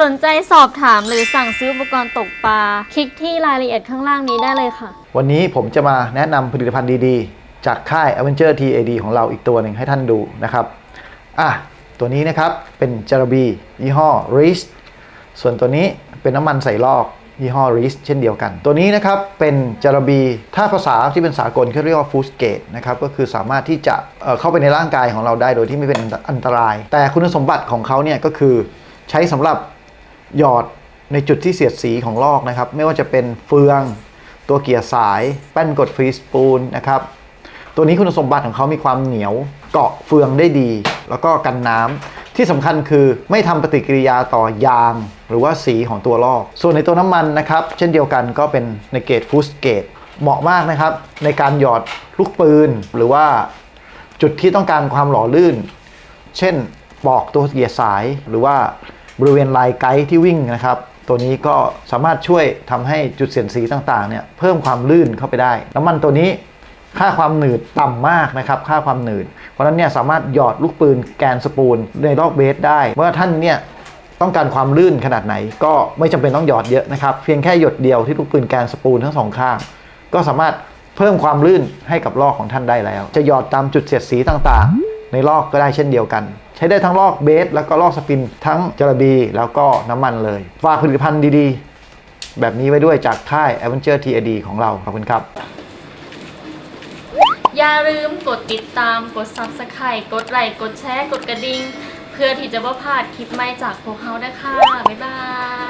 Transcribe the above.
สนใจสอบถามหรือสั่งซื้ออุปกรณ์ตกปลา คลิกที่รายละเอียดข้างล่างนี้ได้เลยค่ะ วันนี้ผมจะมาแนะนำผลิตภัณฑ์ดีๆ จากค่าย Avenger TAD ของเราอีกตัวหนึ่งให้ท่านดูนะครับอะตัวนี้นะครับเป็นจาระบียี่ห้อ r e e s ส่วนตัวนี้เป็นน้ำมันใส่ลอกยี่ห้อ r e e s เช่นเดียวกัน ตัวนี้นะครับเป็นจาระบีถ้าภาษาที่เป็นสากลเขาเรียกว่า Food Gate นะครับก็คือสามารถที่จะเเข้าไปในร่างกายของเราได้โดยที่ไม่เป็นอันตราย แต่คุณสมบัติของเขาเนี่ยก็คือใช้สำหรับ หยอดในจุดที่เสียดสีของลอกนะครับ ไม่ว่าจะเป็นเฟือง ตัวเกียร์สาย แป้นกดฟรีสปูลนะครับ ตัวนี้คุณสมบัติของเขามีความเหนียว เกาะเฟืองได้ดี แล้วก็กันน้ำที่สำคัญคือไม่ทำปฏิกิริยาต่อยาง หรือว่าสีของตัวลอก ส่วนในตัวน้ำมันนะครับ เช่นเดียวกันก็เป็นในเกรดฟูสเกตเหมาะมากนะครับ ในการหยอดลูกปืน หรือว่าจุดที่ต้องการความหล่อลื่น เช่นปอกตัวเหยียดสายหรือว่า บริเวณลายไกด์ที่วิ่งนะครับ ตัวนี้ก็สามารถช่วยทำให้จุดเสียดสีต่างๆเนี่ยเพิ่มความลื่นเข้าไปได้ น้ำมันตัวนี้ค่าความหนืดต่ำมากนะครับ ค่าความหนืด เพราะนั้นเนี่ยสามารถหยอดลูกปืนแกนสปูลในรอบเบสได้เมื่อท่านเนี่ยต้องการความลื่นขนาดไหน ก็ไม่จำเป็นต้องหยอดเยอะนะครับเพียงแค่หยดเดียวที่ลูกปืนแกนสปูลทั้งสองข้างก็สามารถเพิ่มความลื่นให้กับลอกของท่านได้แล้ว จะหยอดตามจุดเสียดสีต่างๆ ในลอกก็ได้เช่นเดียวกัน ใช้ได้ทั้งลอกเบส แล้วก็ลอกสปิน ทั้งจระบีแล้วก็น้ำมันเลย ฝากผลิตภัณฑ์ดีๆ แบบนี้ไว้ด้วยจากค่าย Adventure TAD ของเราขอบคุณครับอย่าลืมกดติดตามกด subscribe กดไลค์กดแชร์ กดกระดิ่ง เพื่อที่จะไม่พลาดคลิปใหม่จากพวกเรานะคะ บ๊ายบาย